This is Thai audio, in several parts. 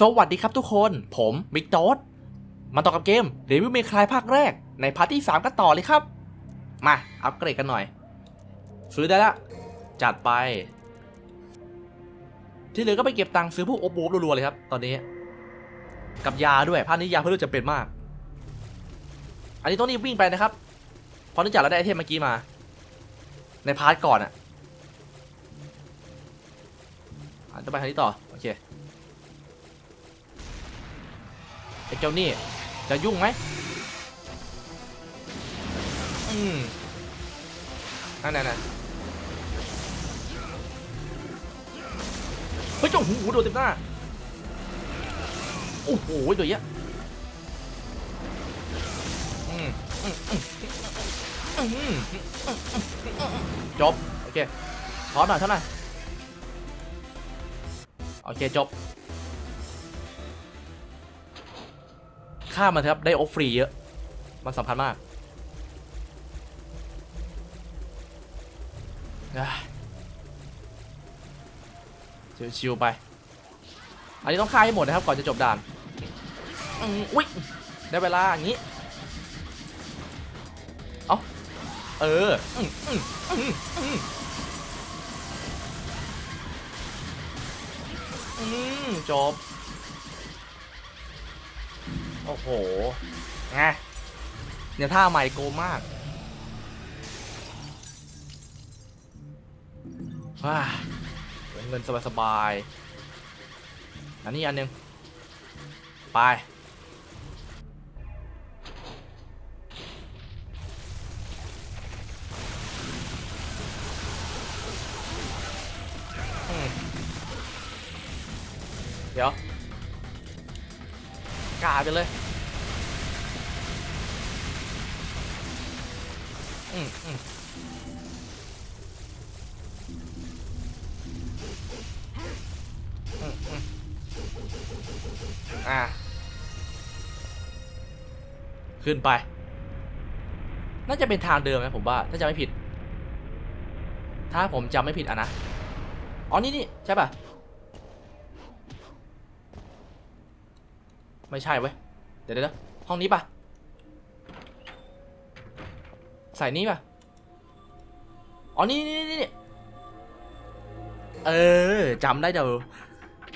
สวัสดีครับทุกคน ผมบิ๊กโต๊ดมาต่อกับเกมเดวิลเมคลายภาคแรก ในพาร์ทที่ 3 กันต่อเลยครับ มาอัปเกรดกันหน่อย ซื้อได้ละ จัดไป ที่เหลือก็ไปเก็บตังค์ซื้อพวกโอบโอบรัวๆเลยครับ ตอนนี้ กับยาด้วยภาคนี้ยาเพื่อจะเป็นมาก อันนี้ต้องรีบวิ่งไปนะครับ เพราะเนื่องจากเราได้ไอเทมเมื่อกี้มา ในพาร์ทก่อนอะ่ะต้องไปทางนี้ต่อ เคไอ้เจ้านี่ จะยุ่งไหมอืมนั่นนั่นนั่นเฮ้ยเจ้าหูโดนเต็มหน้า โอ้โหตัวเยอะจบ โอเคถอนหน่อยเท่านั้นโอเค จบ ฆ่ามันเถอะครับได้โอฟฟรีเยอะ มันสำคัญมากชิวๆไป อันนี้ต้องฆ่าให้หมดนะครับก่อนจะจบด่านอุ้ยได้เวลาอย่างนี้ เอาเอออืมอืมอืมอืมอืมจบ โอ้โหไงเนี่ยท่าใหม่โกมากว้าเงินสบายๆอันนี้อันหนึง ไป เดี๋ยว กาไปเลยอืมอืมอ่า ขึ้นไป น่าจะเป็นทางเดิมนะผมว่า ถ้าจะไม่ผิด ถ้าผมจำไม่ผิดอะนะ อ๋อ นี่นี่ใช่ป่ะ ไม่ใช่เว้ย เดี๋ยวเดี๋ยวห้องนี้ป่ะใส่นี่ป่ะอ๋อ นี่นี่นี่เออจำได้เดี๋ยว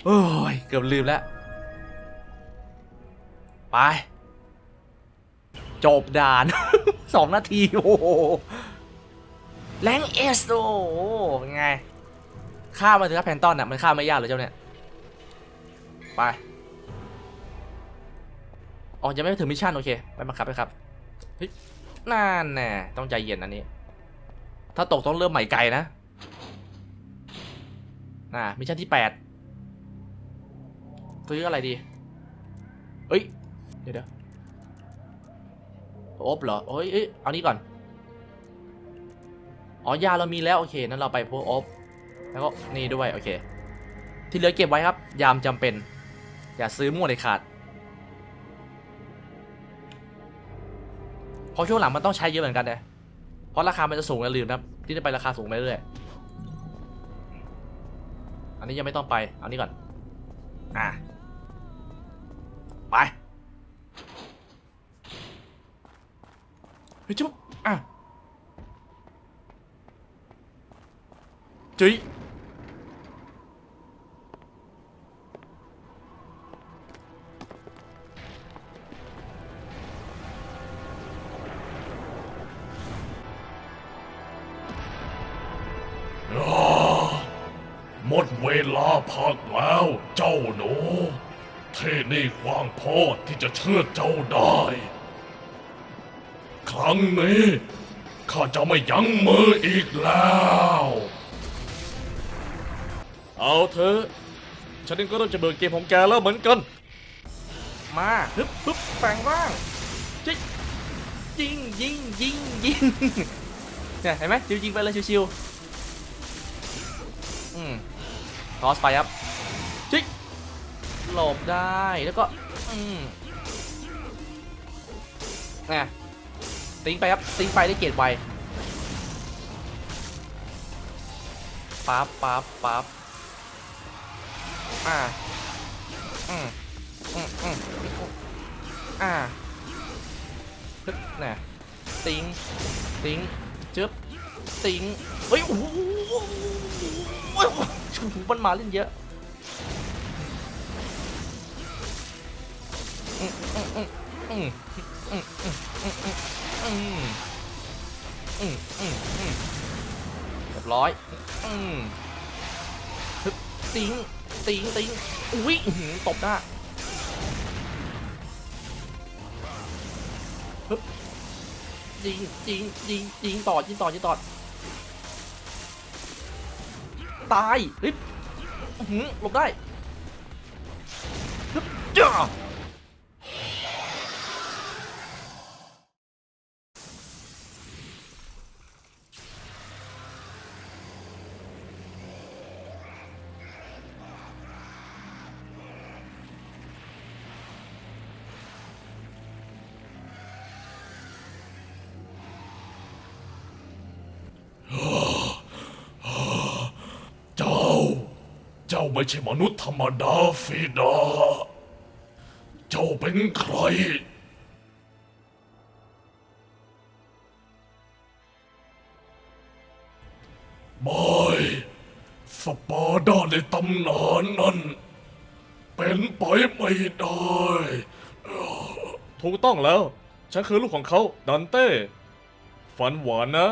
โอ้ย เกือบลืมแล้ว ไป จบด่าน สองนาที โอ้แรงเอสโอ้ไงฆ่ามาถอะครับแพนตอนอะ มันฆ่าไม่ยากเลยเจ้าเนี่ย ไป อ๋อยังไม่ถึงมิชชั่นโอเคไปมาครับไปครับเฮ้ยนั่นแน่ต้องใจเย็นอันนี้ ถ้าตกต้องเริ่มใหม่ไกลนะน่ะมิชชั่นที่แปดซื้ออะไรดีเอ้ยเดี๋ยวเดี๋ยวโอบเหรอโอ้ยเอ้ยเอานี้ก่อนอ๋อยาเรามีแล้วโอเคนั้นเราไปพวกโอบแล้วก็นี่ด้วยโอเค ที่เหลือเก็บไว้ครับ ยามจำเป็น อย่าซื้อมั่วเลยขาด ราะช่วงหลังมันต้องใช้เยอะเหมือนกันนะเพราะราคามันจะสูงอย่าลืมนะครับที่จะไปราคาสูงไปเรื่อยอันนี้ยังไม่ต้องไปเอานี้ก่อนอะไปเฮ้ยจุ๊บอะจุ๊ย พักแล้วเจ้าหนูเทนี่ขวางโพดที่จะเชื่อเจ้าได้ ครั้งนี้ข้าจะไม่ยั้งมืออีกแล้ว เอาเถอะฉันเองก็เริ่มจะเบื่อเกมของแกแล้วเหมือนกัน มาฮึบฮึบแปลงร่างจิยิงยิงยิงยิงเนี่ยเห็นไหมชิวยิงไปเลยชิวๆ ทอสไปครับจิกหลบได้แล้วก็อืมนะติ้งไปครับติ้งไปได้เกียรติไวปั๊บปั๊บปั๊บอ่าอืมอืมอืมอ่าฮึน่ะติงติงจึ๊บติงเฮ้ยโอ้โห หูมันมาเล่นเยอะเรียบร้อยสิงสิงสิงอุ้ยตบหน้าฮึบยิงยิงยิงยิงต่อยิงต่อยิงต่อ ตายเฮ้ยอื้อหลบได้ฮึบจ้า จ้าไม่ใช่มนุษย์ธรรมดาฟีดา เจ้าเป็นใคร ไม่ สปาร์ดาในตำนานนั้น เป็นไปไม่ได้ ถูกต้องแล้ว ฉันคือลูกของเขาดันเต้ ฝันหวานนะ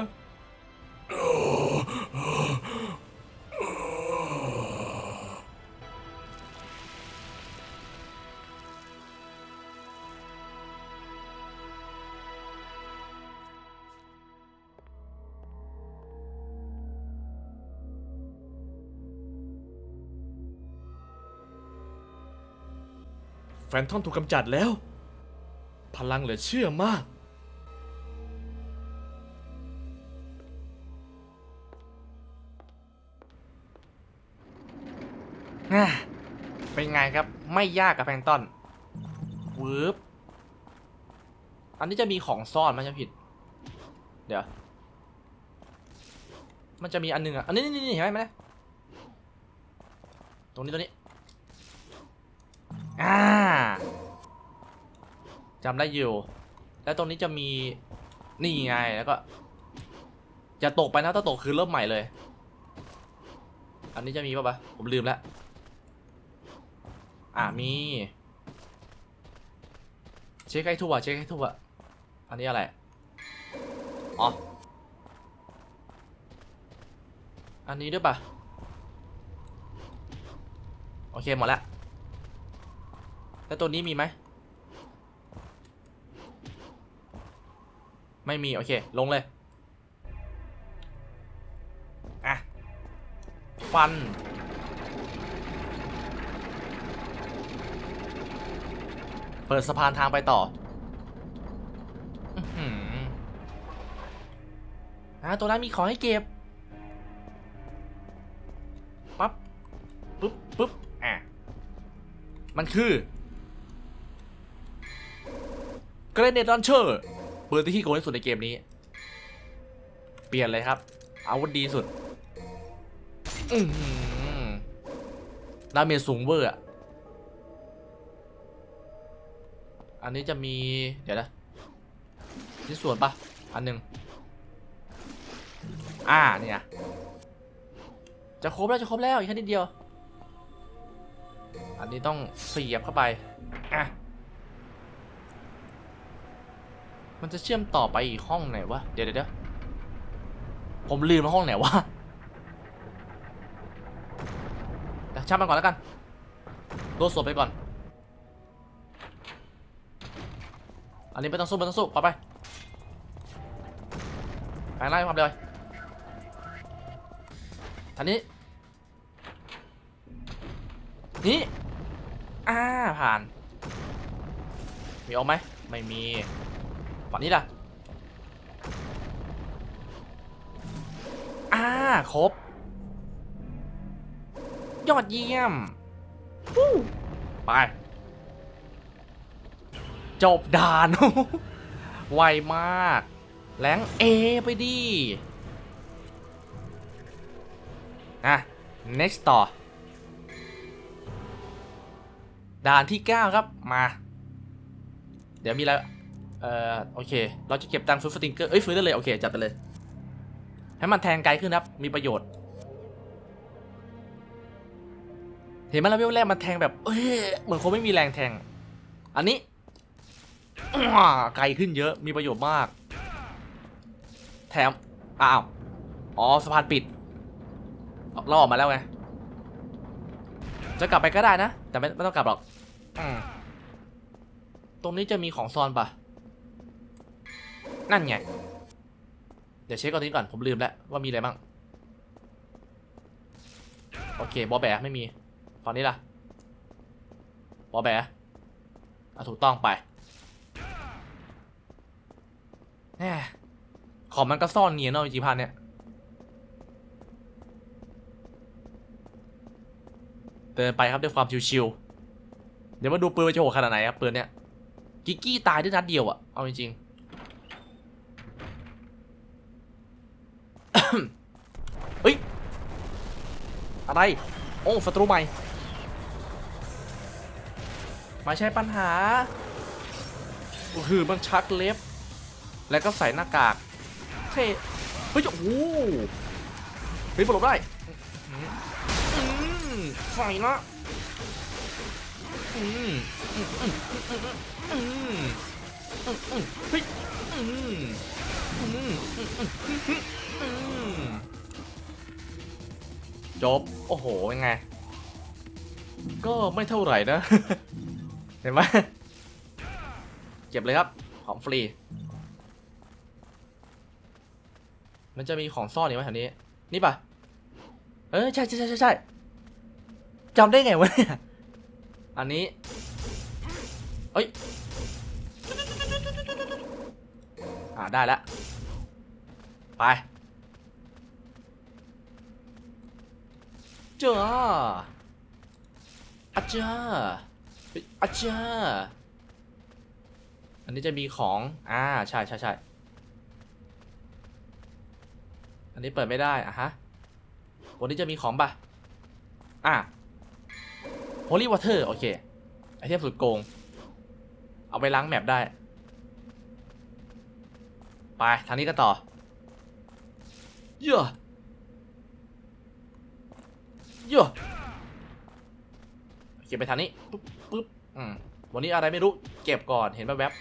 นทอมถูกกำจัดแล้ว พลังเหลือเชื่อมากน่ะเป็นไงครับไม่ยากกับแพลงก์ต้นวืบอันนี้จะมีของซ่อนไหมันจะผิด เดี๋ยว มันจะมีอันหนึงอะ อันนี้นี่นี่เห็นไหมเห็นไหมตรงนี้ตรงนี้ อ่าจำได้อยู่ แล้วตรงนี้จะมีนี่ไงแล้วก็จะตกไปนะถ้าตกคือเริ่มใหม่เลย อันนี้จะมีป่ะปะผมลืมแล้วอ่ามี เช็คให้ทั่วเช็คให้ทั่วอันนี้อะไรอ๋ออันนี้ด้วยปะโอเคหมดแล้ว แล้วตัวนี้มีไหม ไม่มี โอเค ลงเลย อะ ฟัน เปิดสะพานทางไปต่ออืมอะตัวนั้นมีของให้เก็บ ปั๊บปึ๊บปึ๊บ อะ มันคือ เกรเนต l ันเชอร์ปืนที่ขี้โกงที่สุดในเกมนี้ เปลี่ยนเลยครับ อาวุธดีสุดดาเมจสูงเวอร์อะอันนี้จะมี เดี๋ยวนะที่ส่วนปะอันหนึ่งอ่าเนี่ยจะครบแล้วจะครบแล้วอีกแค่นิดเดียว อันนี้ต้องเสียบเข้าไป อะ มันจะเชื่อมต่อไปอีกห้องไหนวะ เดี๋ยวเดี๋ยวผมลืมว่าห้องไหนวะเดี๋ยวช่างมันก่อนแล้วกันโดนสวดไปก่อน อันนี้ไม่ต้องสู้ไม่ต้องสู้ปล่อยไปไปไล่ความเร็วทันนี้ นี่ อ่า ผ่าน มีออกไหม ไม่มี ฝั่งนี้ล่ะอ่าครบ ยอดเยี่ยมวู้ไป จบด่าน ไวมากแรงเอไปดิอะ next ต่อ ด่านที่ 9 ครับ มา เดี๋ยวมีอะไร เอ่อโอเค เราจะเก็บตังค์ฟื้นสติงเกอร์เอ้ยฟื้นได้เลยโอเคจัดไปเลย ให้มันแทงไกลขึ้นครับ มีประโยชน์ เห็นไหมล่ะเวลแรกมันแทงแบบเอ้ยเหมือนคนไม่มีแรงแทง อันนี้ไกลขึ้นเยอะมีประโยชน์มาก แถมอ้าวอ๋อสะพานปิดเราออกมาแล้วไงจะกลับไปก็ได้นะ แต่ไม่ไม่ต้องกลับหรอกอตรงนี้จะมีของซ่อนปะ นั่นไง เดี๋ยวเช็คก่อนนี้ก่อน ผมลืมแล้วว่ามีอะไรบ้าง โอเค บอแบไม่มีฝั่งนี้ล่ะ บอแบอะถูกต้องไปแหมของมันก็ซ่อนเนียนเนาะจีพันเนี่ย เดินไปครับด้วยความชิวๆ เดี๋ยวมาดูปืนมันจะโหดขนาดไหนครับปืนเนี้ยกิกกี้ตายด้วยนัดเดียวอะเอาจริงๆ เฮ้ย อะไร โอ้ศัตรูใหม่ ไม่ใช่ปัญหาคือมันชักเล็บ แล้วก็ใส่หน้ากาก เท่เฮ้ย โอ้โหเฮ้ยปลดได้ใส่ละอืมอืมอืมอืมอืมอืมเฮ้ย จบ โอ้โห ยังไง ก็ไม่เท่าไหร่นะ เห็นไหมเก็บเลยครับ ของฟรี มันจะมีของซ่อนอยู่ไหมแถวนี้ นี่ปะเออ ใช่ใช่ใช่ใช่ใช่จำได้ไงวะเนี่ย อันนี้ เอ้ย อ่าได้แล้วไปเจ้าอาจารย์เฮ้ยอาจารย์อันนี้จะมีของอ่าใช่ใช่ใช่อันนี้เปิดไม่ได้อะฮะวันนี้จะมีของปะอะ Holy Water โอเคไอเทมสุดโกง เอาไปล้างแมปได้ ไป ทางนี้ก็ต่อ เยอะเยอะเก็บไปทางนี้ปุ๊บปุ๊บอืมวันนี้อะไรไม่รู้ เก็บก่อน เห็นแวบ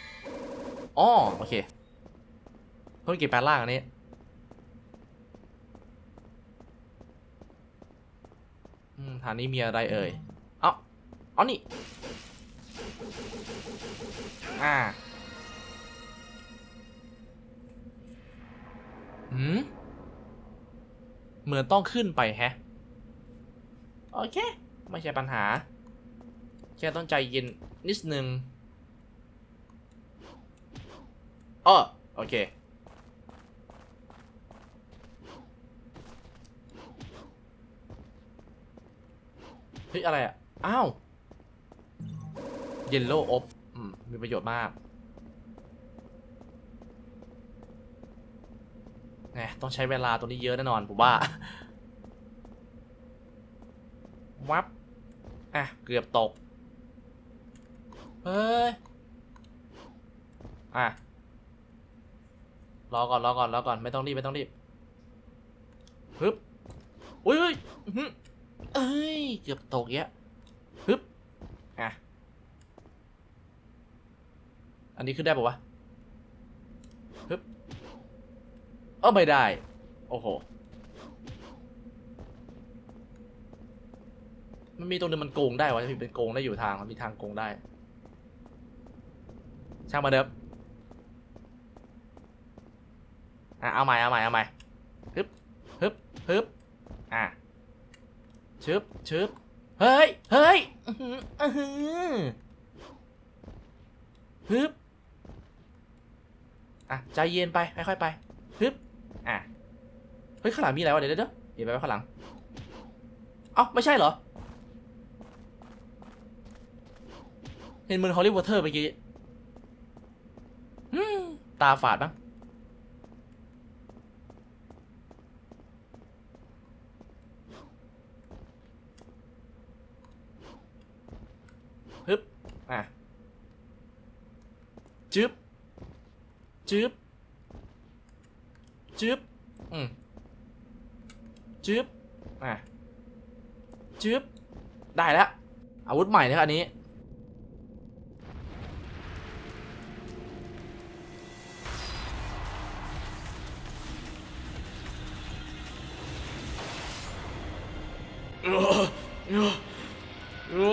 ๆอ๋อโอเค เพิ่งเก็บแปลงล่างอันนี้อืมทางนี้มีอะไรเอ่ย เอ้า เอานี่ อ่า หืมเหมือนต้องขึ้นไปแฮะ โอเค ไม่ใช่ปัญหา แค่ต้องใจเย็นนิดนึงอ้อโอเค เฮ้ย อะไรอะ อ้าว เยลโล่อบมีประโยชน์มาก แหมต้องใช้เวลาตรงนี้เยอะแน่นอนผมว่า วับ อะ เกือบตก เฮ้ย อะ รอก่อน รอก่อน รอก่อน ไม่ต้องรีบ ไม่ต้องรีบฮึบอุ้ยเฮ้ยอื้อหือเอ้ย เกือบตกเยอะฮึบ อะ อันนี้ขึ้นได้ปะวะ ฮึบ เออไม่ได้ โอ้โห มันมีตรงนึงมันโกงได้วะพี่เป็นโกงได้อยู่ทางมันมีทางโกงได้ ช่างมาเดิมอะเอาใหม่เอาใหม่เอาใหม่ฮึบฮึบฮึบอะชึบชึบเฮ้ยเฮ้ยอื้อหืออื้อหือฮึบอะใจเย็นไปค่อยๆไปฮึบ อะ เฮ้ยข้างหลังมีอะไรวะเดี๋ยวเดี๋ยวเดี๋ยวไปข้างหลัง เอ้าไม่ใช่เหรอ เห็นเหมือนฮอลลีวอเตอร์เมื่อกี้ตาฝาดบ้างฮึบ อะ จึ๊บ จึ๊บ จึ๊บอืมจึ๊บอะจึ๊บได้แล้ว อาวุธใหม่นะครับอันนี้เออเออโอ้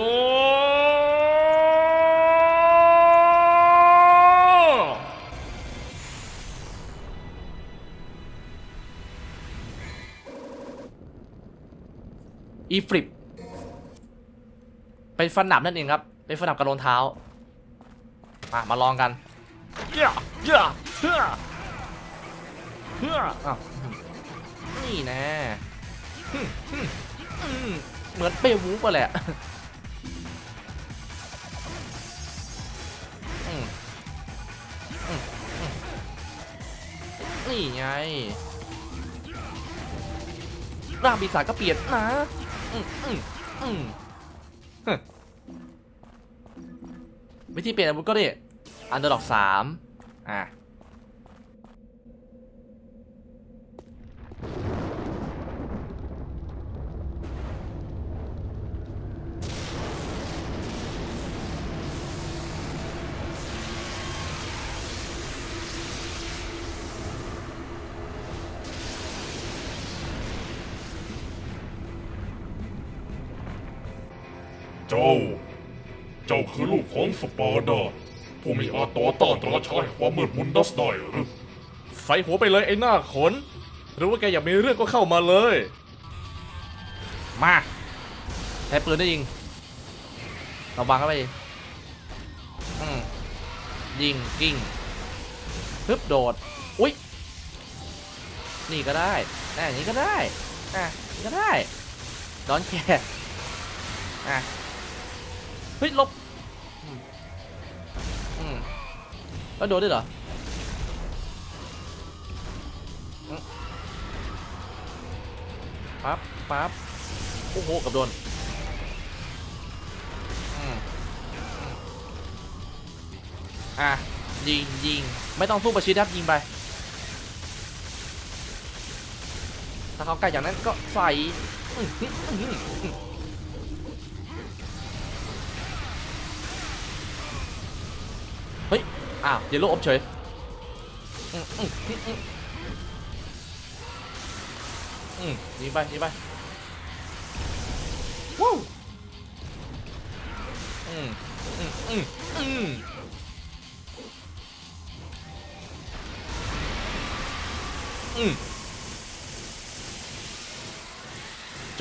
อีฟลิปเป็นฟันหนับนั่นเองครับ เป็นฟันหนับกระโดนเท้า มา มาลองกันเย่าเย่าเฮ้อเฮ้ออ้าวนี่แน่หึ่มหึ่มอืมเหมือนเปรวูฟไปแหละอืมอืมอืมนี่ไงร่างปีศาจก็เปลี่ยนนะอืมอืมอืมฮึ วิธีเปลี่ยนอาวุธก็ดิอันเดอร์ดอกสามอะ สปาร์ดาผู้มีอาต่อต้านราชาแห่งความมืดมนดัสได้หรือใส่หัวไปเลยไอ้หน้าขน หรือว่าแกอยากมีเรื่องก็เข้ามาเลย มาใช้ปืนได้ยิงเราบังเข้าไปอืมยิงกิ้งฮึบโดด อุ๊ย นี่ก็ได้อะอย่างนี้ก็ได้อะนี่ก็ได้ดอนแคอะเฮ้ยลบ แล้วโดดด้วยเหรอปั๊บปั๊บโอ้โหกับโดนอืมอืมอะ ยิงยิงไม่ต้องสู้ประชิดครับยิงไป ถ้าเขาใกล้จากนั้นก็ใส่ อ้าวเยลโล่อบเฉยอืมอืมอืมอืมอืมยิงไปยิงไปวู้อืมอืมอืมอืมอืม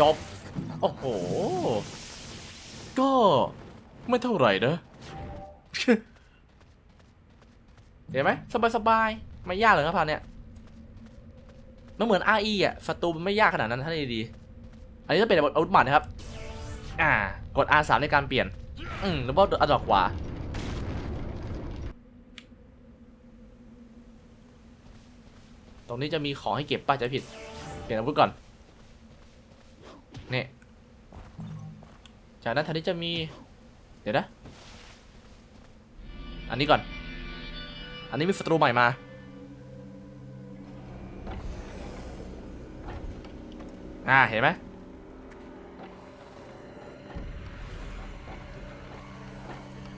จบ โอ้โห ก็ไม่เท่าไหร่นะ เห็นไหมสบายสบายๆไม่ยากเลยครับพานเนี่ยมันเหมือน RE อะศัตรูมันไม่ยากขนาดนั้นถ้าดีๆอันนี้จะเป็นอาวุธหมัดนะครับ อ่ากด R3 ในการเปลี่ยน อืมหรือว่าอันดอกขวาตรงนี้จะมีของให้เก็บป้าจะผิด เปลี่ยนอาวุธก่อนนี่จากนั้นทันนี้จะมี เดี๋ยวนะ อันนี้ก่อน อันนี้มีศัตรูใหม่มา อ่า เห็นไหม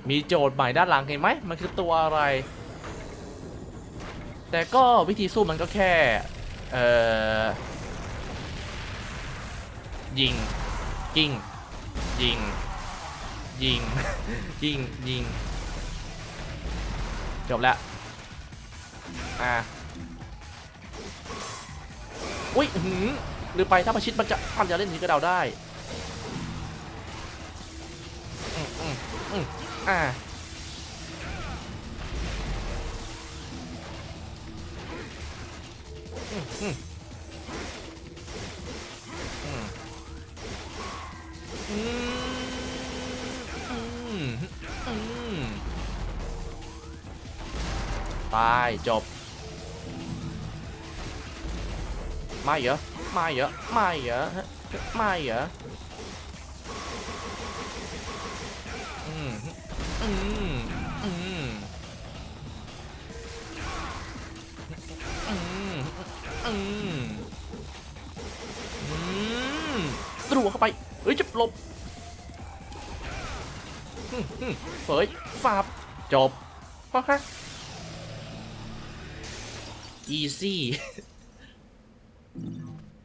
มีโจทย์ใหม่ด้านหลังเห็นไหม มันคือตัวอะไร แต่ก็วิธีสู้มันก็แค่ เอ่อ ยิง กิ้ง ยิง ยิง ยิง ยิง จบแล้ว อ่าอุ้ยหือหรือไปถ้าประชิดมันจะมันจะเล่นนี้ก็เดาได้อืมอืมอืมอ่าอืมอืมอืมอืม ตายจบ มาเยอะมาเยอะมาเยอะมาเยอะอืมอืมอืมอืมอืมอืมตรัวเข้าไป เฮ้ยจะหลบเฮ้ยฝาบจบพอค่ะ easy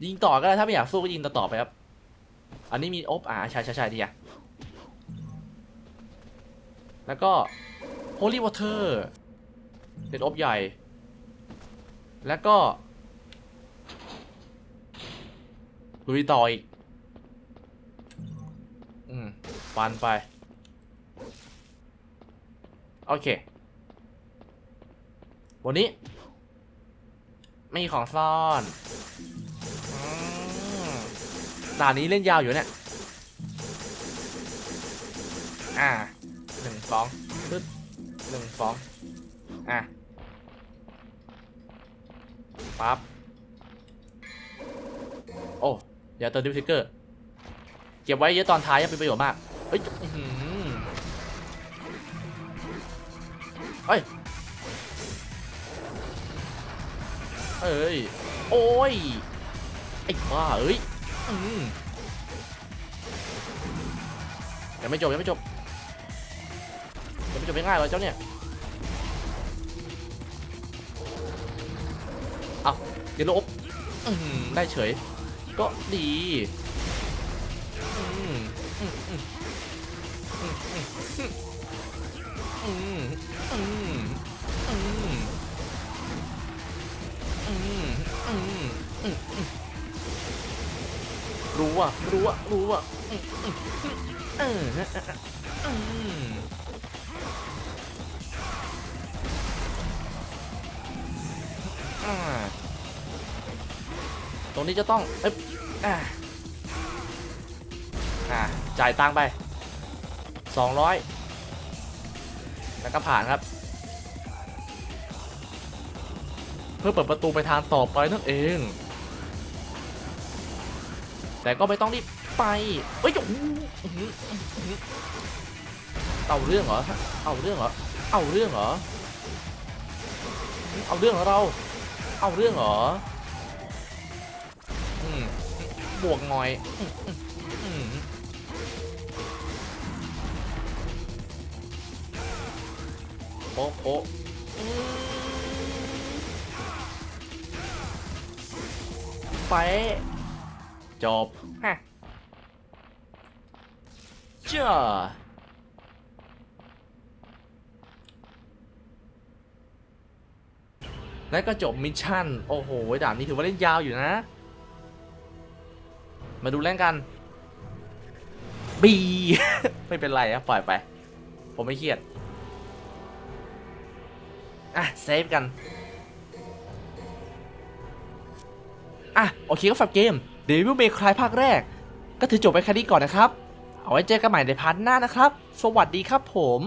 ยิงต่อก็ได้ถ้าไม่อยากสู้ก็ยิงต่อต่อไปครับ อันนี้มีอบอ่าใช่ใช่ใช่ดีอะแล้วก็ holy water เป็นอบใหญ่ แล้วก็ลุยต่ออีก อืมฟันไป โอเค วันนี้ ไม่มีของซ่อนด่านนี้เล่นยาวอยู่เนี่ย อ่าหนึ่งสองปึ๊ดหนึ่งสองอะปั๊บ โอ้อย่าเติมดิฟทิกเกอร์ เก็บไว้เยอะตอนท้ายยังเป็นประโยชน์มากเฮ้ยเฮ้ย เอ้ย โอ้ย ไอ้บ้าเอ้ย อืมยังไม่จบยังไม่จบยังไม่จบง่ายๆเลยเจ้าเนี่ย เอาเดี๋ยวลบอื้อหือได้เฉย ก็ดี อะรู้อะรู้อะอืมอืมอืมอืมอ่าตรงนี้จะต้องเอ๊บอ่าอ่าจ่ายตังไปสองร้อยแล้วก็ผ่านครับ เพื่อเปิดประตูไปทางต่อไปนั่นเอง แต่ก็ไม่ต้องรีบไปเอ้ยหอื้อหืออื้อหือเอาเรื่องเหรอ เอาเรื่องเหรอ เอาเรื่องเหรอ เอาเรื่องเหรอเรา เอาเรื่องเหรออืมบวกหน่อยอืมอืมอืมโป๊ะโป๊ะไป จบฮะเจ้าและก็จบมิชชั่น โอ้โหด่านนี้ถือว่าเล่นยาวอยู่นะ มาดูเล่นกัน บี ไม่เป็นไรอะปล่อยไป ผมไม่เครียด อะ เซฟกัน อะ โอเคก็ฝากเกม เดวิลเมคลายภาคแรก ก็ถือจบไปแค่นี้ก่อนนะครับ เอาไว้เจอกันใหม่ในพาร์ทหน้านะครับ สวัสดีครับผม